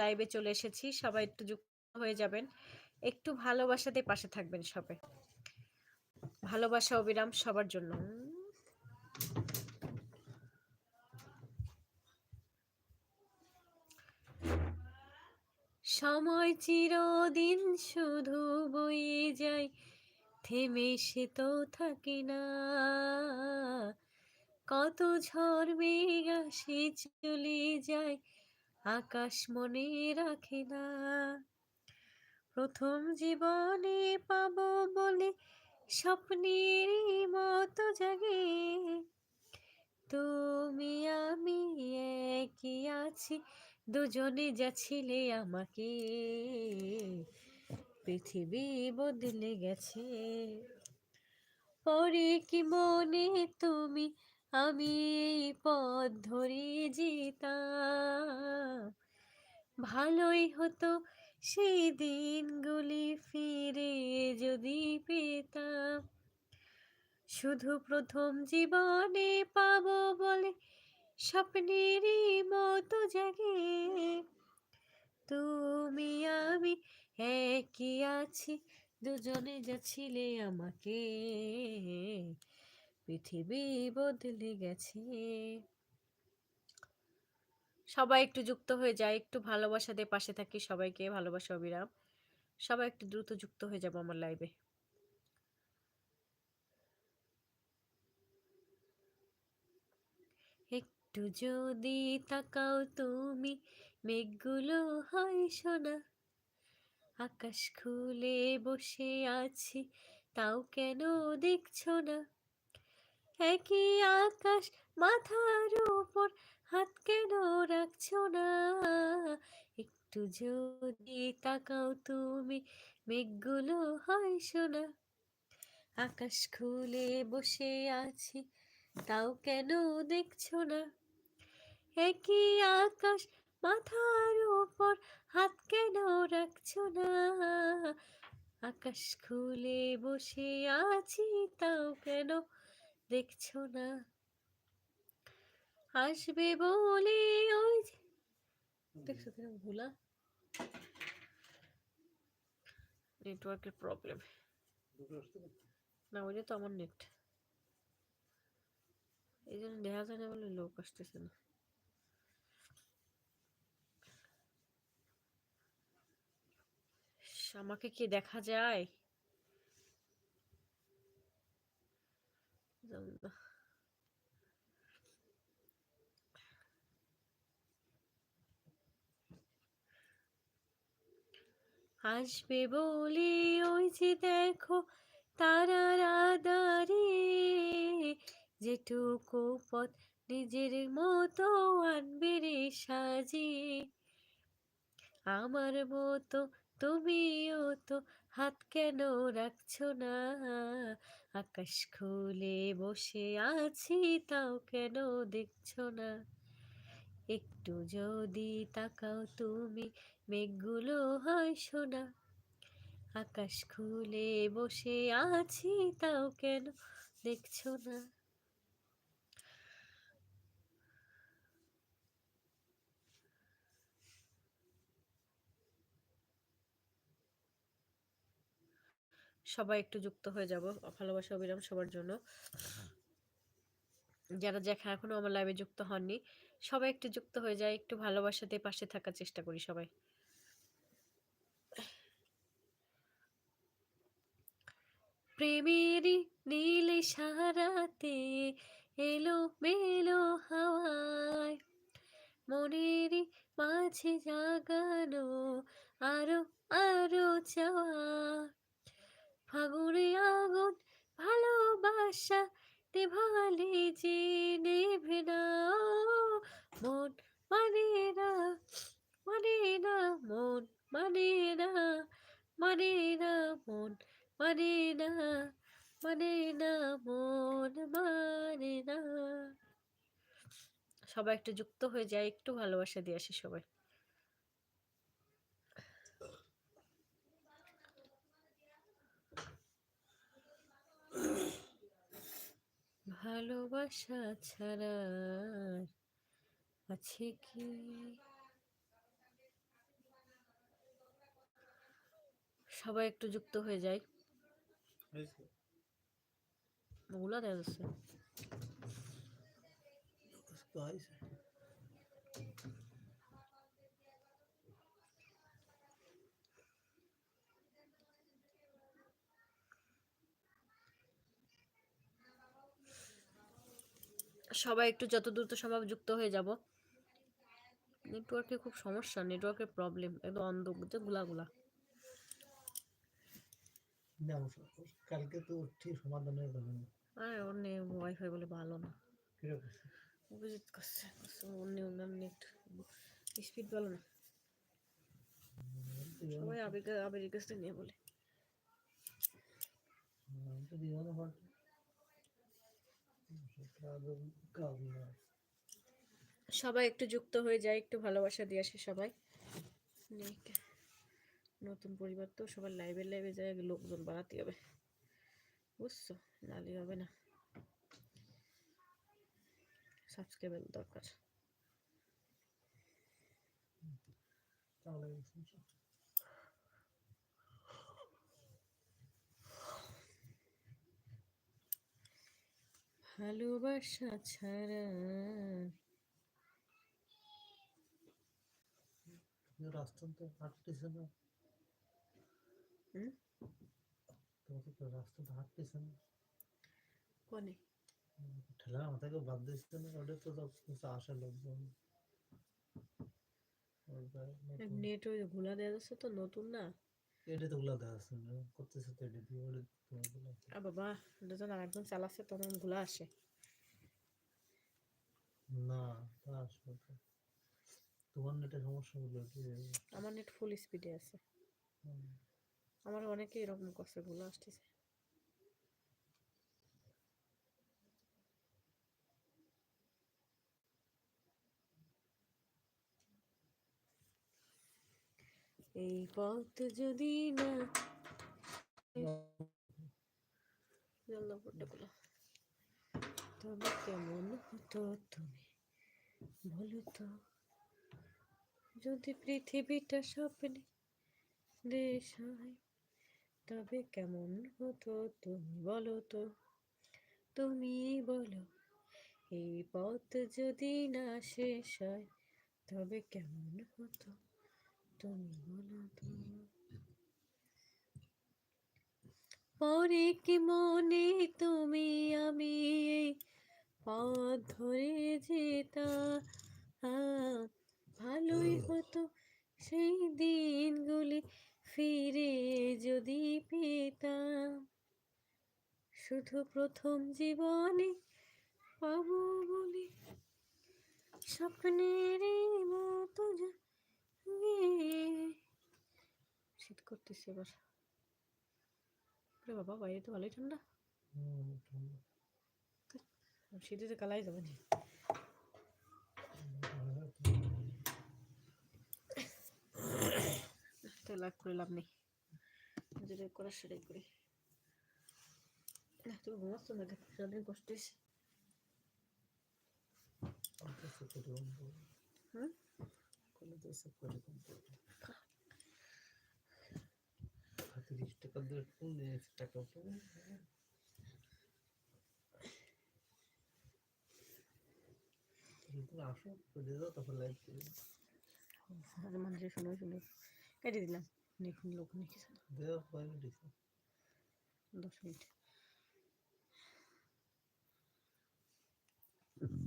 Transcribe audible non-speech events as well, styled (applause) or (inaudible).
লাইভে চলে এসেছি। সবাই একটু যুক্ত হয়ে যাবেন। একটু ভালোবাসাতে পাশে থাকবেন সবাই। ভালোবাসা, অবিরাম সবার জন্য। সময় চিরদিন শুধু বয়ে যায়, থেমে সে তো থাকে না। কত ঝড়, মেঘ আসে চলে যায় আকাশ মনে রাখে না। প্রথম জীবনে পাব বলে স্বপ্নের মতো জাগে। তুমি, আমি একই আছি, দুজনে যাচ্ছিলে আমাকে। পৃথিবী বদলে গেছে। পরে কি মনে তুমি আমি পথ ধরে যেতাম। ভালোই হতো সেই দিনগুলি ফিরে যদি পেতাম। শুধু প্রথম জীবনে পাব বলে স্বপ্নেরই মতো জাগে। তুমি, আমি একই আছি, দুজনে যাচ্ছিলে আমাকে। পৃথিবী বদলে গেছে। সবাই একটু যুক্ত হয়ে যায়, একটু ভালোবাসা দিয়ে পাশে থাকি সবাইকে, ভালোবাসা, অবিরাম। সবাই একটু দ্রুত যুক্ত হয়ে যাব আমার লাইভে একটু যদি তাকাও তুমি, মেঘগুলো হয় সোনা। আকাশ খুলে বসে আছি, তাও কেন দেখছ না? একই আকাশ মাথার উপর হাত কেন রাখছো না? একটু যদি তাকাও তুমি, মেঘগুলো হয় শোনা আকাশ খুলে বসে আছি, তাও কেন দেখছ না? একই আকাশ মাথার উপর হাত কেন রাখছো না? আকাশ খুলে বসে আছি, তাও কেন দেখছ না? আসবে বলে ওই দেখছ কীরকম ভুলা? নেটওয়ার্কের প্রবলেম না ওইটা তো আমার নেট এই জন্য দেখা যায় না বলে লোক আসতেছে না। আমাকে কি দেখা যায়? আসবে বলে ওই যে দেখো তারার আদারে যেটুকু পথ নিজের মতো আনবে রে সাজি। আমার মতো তুমিও তো হাত কেন রাখছো না? আকাশ খুলে বসে আছি, তাও কেন দেখছ না? একটু যদি তাকাও তুমি, মেঘগুলো হয় শোনা আকাশ খুলে বসে আছি, তাও কেন দেখছ না? সবাই একটু যুক্ত হয়ে যাব, ভালোবাসা, অবিরাম সবার জন্য। যারা দেখা এখনও আমার লাইভে যুক্ত হননি, সবাই একটু যুক্ত হয়ে যায়, একটু ভালোবাসাতে পাশে থাকার চেষ্টা করি সবাই। প্রেমেরই নীলে সারাতে এলো মেলো হাওয়ায় মনেরই মাঝে জাগানো আরও আরও চাওয়া ভালোবাসা নেভালে যে নেভে না। মন মানে না মানে না, মন মানে না মানে না, মন মানে না মানে না, মন মানে না। সবাই একটু যুক্ত হয়ে যায়, একটু ভালোবাসা দিয়ে আসি সবাই। ভালোবাসা ছাড়া আছে কি? সবাই একটু যুক্ত হয়ে যায় ওগুলা দেখা যাচ্ছে সবাই একটু যত দ্রুত সম্ভব যুক্ত হয়ে যাব। নেটওয়ার্কে খুব সমস্যা নেটওয়ার্কের প্রবলেম একদম অন্ধ বুঝছে গুলা না অবশ্য কালকে তো ঠিক সমাধান হয়ে যাবে না। আরে নেই ওয়াইফাই বলে ভালো না। অভিজিৎ করছে নেই ওনার নেট স্পিড ভালো না। সবাই আবেগ আবেগের কাছ নিয়ে বলে তো জীবনে হট কাজ না সবাই একটু যুক্ত হয়ে যায়, একটু ভালোবাসা দিয়ে আসে সবাই। নতুন পরিবার তো সবার লাইভে লাইভে যায়, লোকজন বাড়াতে হবে। বুঝছ? নালি হবে না। সাবস্ক্রাইবার দরকার। তাহলে ভালোবাসা ছাড়া রাস্তা তো হাঁটতেছে না? হুম? তোমাকে তো রাস্তা তো হাঁটতেছে না? কোনে? ঠেলা মাথাকে বাদ দিচ্ছে না? ওটা তো লোকজন। নেট ওই ঘোলা দেওয়া যাচ্ছে তো নতুন না? এটা তো গুলা আছে না? করতেছে তো এটা দিয়ে ওটা গুলা আর বাবা দুজন আরেকজন চালাচ্ছে তখন ঘোলা আসে। না তা আসবে তো। তোমার নেটের সমস্যা হলো কি? আমার নেট ফুল স্পিডে আছে। আমার অনেকে এরকম করছে গুলো আসতেছে। এই পথ যদি না তবে কেমন হতো তুমি? বলো তো। যদি পৃথিবীটা স্বপ্নে দেশ হয় তবে কেমন হতো তুমি বলো তো? তুমি বলো এই পথ যদি না শেষ হয় তবে কেমন হতো? পরে কি মনে তুমি আমি পথ ধরে যেতাম ভালোই হতো সেই দিনগুলি ফিরে যদি পেতাম। শুধু প্রথম জীবনে পাবো বলে স্বপ্নের মতো জাগে (laughs) শীত করতেছে এবার। বাবা বাইরে তো ভালোই ঠান্ডা। শীতে তো কালাই যাবে না। (coughs) লাভ করে লাভ নেই। যেটা করার সেটাই করি। না তুমি ঘুমাচ্ছ না সারাদিন কষ্ট হয়েছে। হুম? করলে তো সব করে তিরিশ টাকা দিয়ে কোন টাকা পাবো? আসো করে দাও তারপর লাইভ করে মানুষের শুনে শুনে কেটে দিলাম। লোক নিয়ে দশ মিনিট।